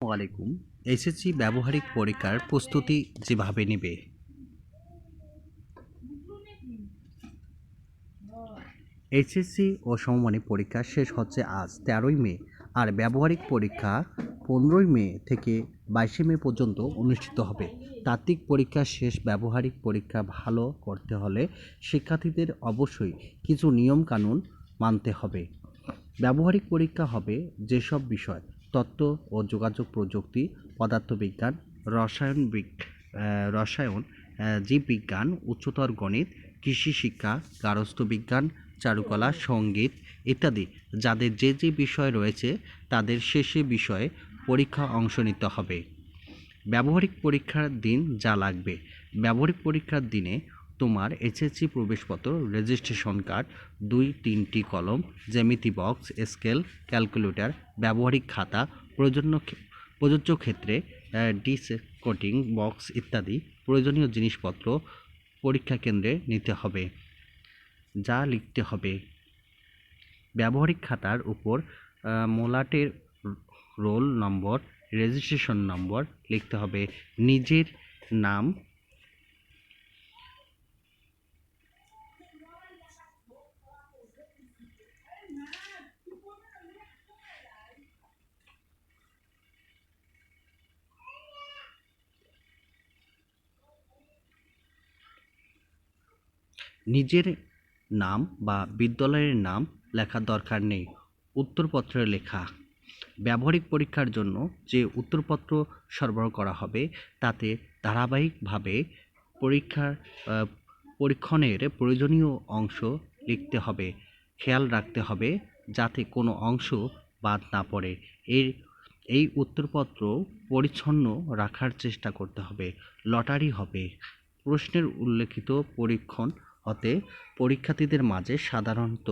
আলাইকুম। এসএসসি ব্যবহারিক পরীক্ষার প্রস্তুতি যেভাবে নেবে। এইচএসসি ও সমমানিক পরীক্ষা শেষ হচ্ছে আজ তেরোই মে আর ব্যবহারিক পরীক্ষা পনেরোই মে থেকে বাইশে মে পর্যন্ত অনুষ্ঠিত হবে। তাত্ত্বিক পরীক্ষা শেষ, ব্যবহারিক পরীক্ষা ভালো করতে হলে শিক্ষার্থীদের অবশ্যই কিছু নিয়মকানুন মানতে হবে। ব্যবহারিক পরীক্ষা হবে যেসব বিষয় তথ্য ও যোগাযোগ প্রযুক্তি, পদার্থবিজ্ঞান, রসায়ন রসায়ন জীববিজ্ঞান, উচ্চতর গণিত, কৃষি শিক্ষা গার্হস্থ্য বিজ্ঞান, চারুকলা, সংগীত ইত্যাদি যাদের যে যে বিষয় রয়েছে তাদের শেষে বিষয়ে পরীক্ষা অংশ নিতে হবে। ব্যবহারিক পরীক্ষার দিন যা লাগবে। ব্যবহারিক পরীক্ষার দিনে তোমার এসএসসি প্রবেশপত্র রেজিস্ট্রেশন কার্ড দুই, তিনটি কলম, জ্যামিতি বক্স স্কেল ক্যালকুলেটর ব্যবহারিক খাতা প্রয়োজন্য ক্ষে- প্রযোজ্য ক্ষেত্রে ডিস কোটিং বক্স ইত্যাদি প্রয়োজনীয় জিনিসপত্র পরীক্ষা কেন্দ্রে নিতে হবে। যা লিখতে হবে। ব্যবহারিক খাতার উপর মোলাটের রোল নম্বর রেজিস্ট্রেশন নম্বর লিখতে হবে। নিজের নাম নিজের নাম বা বিদ্যালয়ের নাম লেখার দরকার নেই। উত্তরপত্রে লেখা। ব্যবহারিক পরীক্ষার জন্য যে উত্তরপত্র সরবরাহ করা হবে, তাতে ধারাবাহিকভাবে পরীক্ষার পরীক্ষণের প্রয়োজনীয় অংশ লিখতে হবে, খেয়াল রাখতে হবে যাতে কোনো অংশ বাদ না পড়ে। এর, এই উত্তরপত্র পরিচ্ছন্ন রাখার চেষ্টা করতে হবে। লটারি হবে। প্রশ্নের উল্লেখিত পরীক্ষণ হতে পরীক্ষার্থীদের মাঝে সাধারণত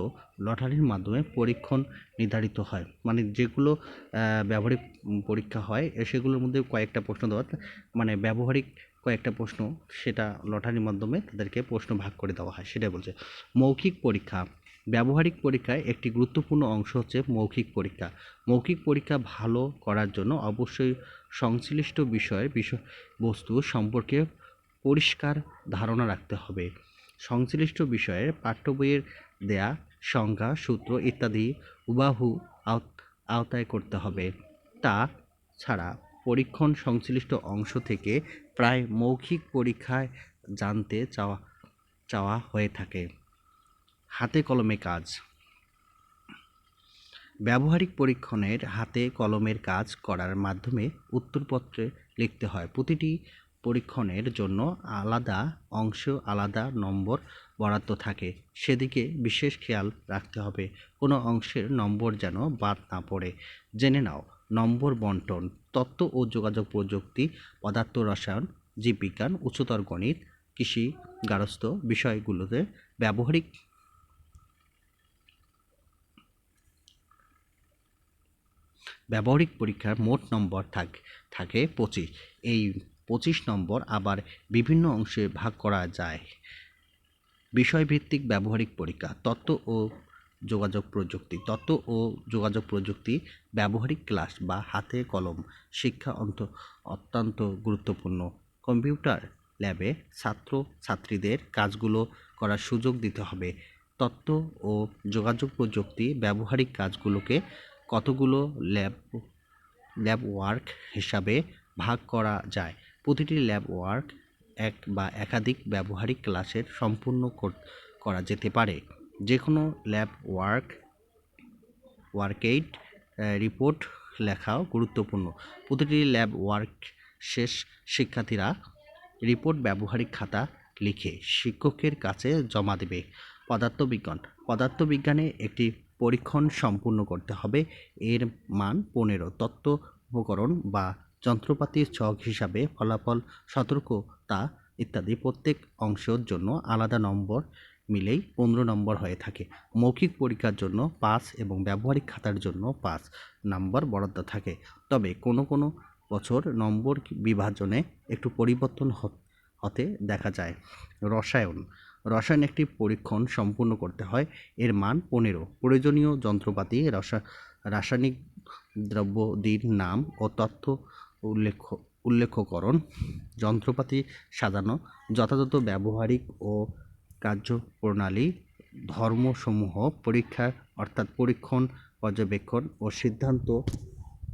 লটারির মাধ্যমে পরীক্ষণ নির্ধারিত হয়। মানে যেগুলো ব্যবহারিক পরীক্ষা হয় সেগুলোর মধ্যে কয়েকটা প্রশ্ন দেওয়া মানে ব্যবহারিক কয়েকটা প্রশ্ন, সেটা লটারির মাধ্যমে তাদেরকে প্রশ্ন ভাগ করে দেওয়া হয়, সেটাই বলছে। মৌখিক পরীক্ষা, ব্যবহারিক পরীক্ষায় একটি গুরুত্বপূর্ণ অংশ হচ্ছে মৌখিক পরীক্ষা। মৌখিক পরীক্ষা ভালো করার জন্য অবশ্যই সংশ্লিষ্ট বিষয়ের বিষয়বস্তু সম্পর্কে পরিষ্কার ধারণা রাখতে হবে। সংশ্লিষ্ট বিষয়ের পাঠ্য বইয়ের দেয়া সংজ্ঞা, সূত্র ইত্যাদি আওত- আওতায় করতে হবে। তা ছাড়া পরীক্ষণ সংশ্লিষ্ট অংশ থেকে প্রায় মৌখিক পরীক্ষায় জানতে চাওয়া চাওয়া হয়ে থাকে। হাতে কলমে কাজ। ব্যবহারিক পরীক্ষণের হাতে কলমের কাজ করার মাধ্যমে উত্তরপত্রে লিখতে হয়। প্রতিটি পরীক্ষণের জন্য আলাদা অংশ, আলাদা নম্বর বরাদ্দ থাকে। সেদিকে বিশেষ খেয়াল রাখতে হবে। কোনো অংশের নম্বর যেন বাদ না পড়ে। জেনে নাও, নম্বর বন্টন তথ্য ও যোগাযোগ প্রযুক্তি, পদার্থ রসায়ন, জীববিজ্ঞান, উচ্চতর গণিত, কৃষি গার্হস্থ্য বিষয়গুলোতে ব্যবহারিক ব্যবহারিক পরীক্ষার মোট নম্বর থাক, থাকে পঁচিশ। এই পঁচিশ নম্বর আবার বিভিন্ন অংশে ভাগ করা যায়। বিষয়ভিত্তিক ব্যবহারিক পরীক্ষা তথ্য ও যোগাযোগ প্রযুক্তি তথ্য ও যোগাযোগ প্রযুক্তি, ব্যবহারিক ক্লাস বা হাতে কলম, শিক্ষা অন্ত, অত্যন্ত গুরুত্বপূর্ণ। কম্পিউটার ল্যাবে ছাত্র ছাত্রীদের কাজগুলো করার সুযোগ দিতে হবে। তথ্য ও যোগাযোগ প্রযুক্তি ব্যবহারিক কাজগুলোকে কতগুলো ল্যাব ল্যাব ওয়ার্ক হিসাবে ভাগ করা যায়? প্রতিটি ল্যাব ওয়ার্ক এক বা একাধিক ব্যবহারিক ক্লাসের সম্পূর্ণ করা যেতে পারে। যে কোনো ল্যাব ওয়ার্ক ওয়ার্কেইট রিপোর্ট লেখাও গুরুত্বপূর্ণ। প্রতিটি ল্যাব ওয়ার্ক শেষ শিক্ষার্থীরা রিপোর্ট ব্যবহারিক খাতা লিখে শিক্ষকের কাছে জমা দেবে। পদার্থবিজ্ঞান, পদার্থবিজ্ঞানে একটি পরীক্ষণ সম্পূর্ণ করতে হবে। এর মান পনেরো। তত্ত্ব উপকরণ বা যন্ত্রপাতির ছক হিসাবে ফলাফল সতর্কতা ইত্যাদি প্রত্যেক অংশের জন্য আলাদা নম্বর মিলেই পনেরো নম্বর হয়ে থাকে। মৌখিক পরীক্ষার জন্য পাস এবং ব্যবহারিক খাতার জন্য পাস নম্বর বরাদ্দ থাকে। তবে কোনো কোনো বছর নম্বর বিভাজনে একটু পরিবর্তন হতে দেখা যায়। রসায়ন রসায়ন একটি পরীক্ষণ সম্পূর্ণ করতে হয়। এর মান পনেরো। প্রয়োজনীয় যন্ত্রপাতি, রসা, রাসায়নিক দ্রব্যদীর নাম ও তথ্য উল্লেখ উল্লেখকরণ, যন্ত্রপাতি সাজানো, যথাযথ ব্যবহারিক ও কার্যপ্রণালী, ধর্মসমূহ, পরীক্ষা অর্থাৎ পরীক্ষণ, পর্যবেক্ষণ ও সিদ্ধান্ত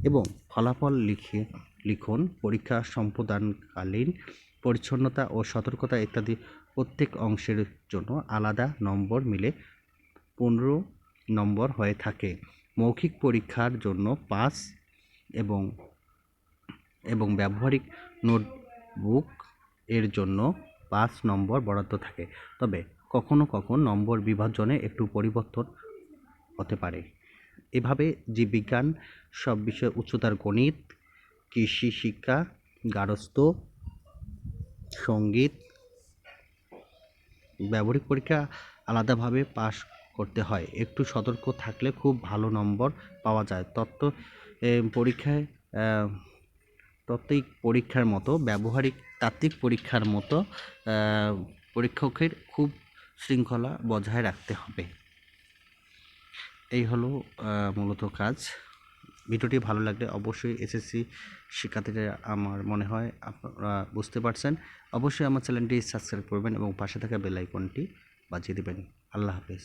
এবং ফলাফল লিখে, লিখন, পরীক্ষা সম্পাদনকালীন পরিচ্ছন্নতা ও সতর্কতা ইত্যাদি প্রত্যেক অংশের জন্য আলাদা নম্বর মিলে পনেরো নম্বর হয়ে থাকে। মৌখিক পরীক্ষার জন্য পাস এবং এবং ব্যবহারিক নোটবুক এর জন্য পাঁচ নম্বর বরাদ্দ থাকে। তবে কখনো কখনো নম্বর বিভাজনে একটু পরিবর্তন হতে পারে। এভাবে জীববিজ্ঞান সব বিষয়ে উচ্চতার গণিত, কৃষি শিক্ষা গার্হস্থ্য সংগীত, ব্যবহারিক পরীক্ষা আলাদাভাবে পাশ করতে হয়। একটু সতর্ক থাকলে খুব ভালো নম্বর পাওয়া যায়। তত্ত্ব পরীক্ষায় তাত্ত্বিক পরীক্ষার মতো, ব্যবহারিক তাত্ত্বিক পরীক্ষার মতো পরীক্ষকের খুব শৃঙ্খলা বজায় রাখতে হবে। এই হলো মূলত কাজ। ভিডিওটি ভালো লাগলে অবশ্যই এসএসসি শিক্ষার্থীরা আমার মনে হয় আপনারা বুঝতে পারছেন। অবশ্যই আমার চ্যানেলটি সাবস্ক্রাইব করবেন এবং পাশে থাকা বেল আইকনটি বাজিয়ে দেবেন। আল্লাহ হাফেজ।